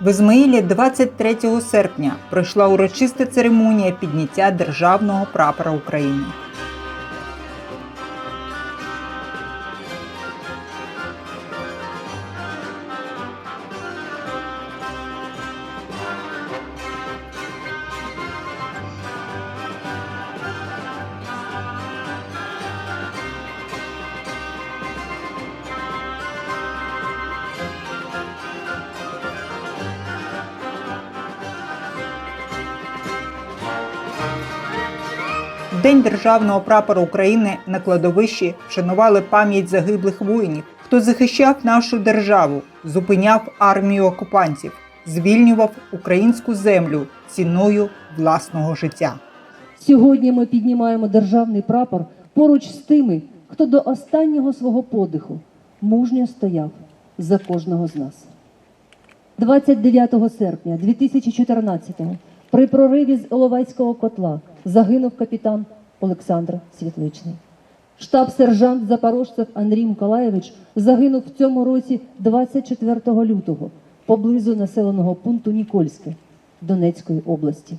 В Ізмаїлі 23 серпня пройшла урочиста церемонія підняття державного прапора України. День державного прапора України на кладовищі вшанували пам'ять загиблих воїнів, хто захищав нашу державу, зупиняв армію окупантів, звільнював українську землю ціною власного життя. Сьогодні ми піднімаємо державний прапор поруч з тими, хто до останнього свого подиху мужньо стояв за кожного з нас. 29 серпня 2014-го при прориві з Оловайського котла загинув капітан Олександр Світличний. Штаб-сержант запорожцев Андрій Миколаєвич загинув в цьому році 24 лютого поблизу населеного пункту Нікольське Донецької області.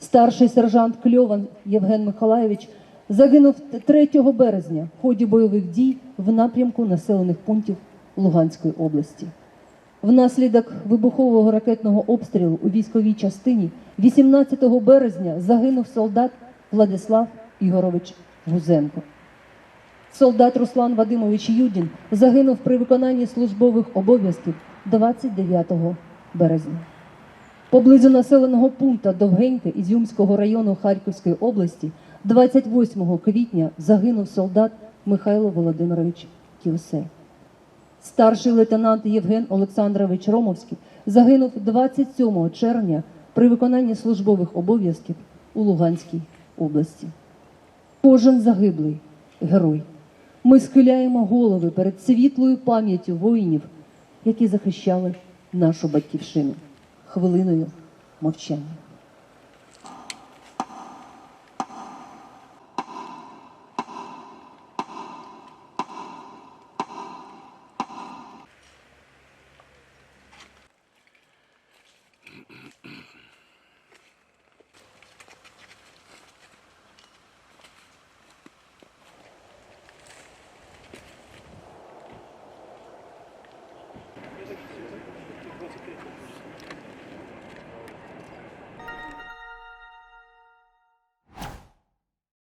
Старший сержант Кльован Євген Миколаєвич загинув 3 березня в ході бойових дій в напрямку населених пунктів Луганської області. Внаслідок вибухового ракетного обстрілу у військовій частині 18 березня загинув солдат Владислав Ігорович Гузенко. Солдат Руслан Вадимович Юдін загинув при виконанні службових обов'язків 29 березня. Поблизу населеного пункту Довгеньке Ізюмського району Харківської області 28 квітня загинув солдат Михайло Володимирович Кілсе. Старший лейтенант Євген Олександрович Ромовський загинув 27 червня при виконанні службових обов'язків у Луганській області. Кожен загиблий герой. Ми схиляємо голови перед світлою пам'яттю воїнів, які захищали нашу батьківщину хвилиною мовчання.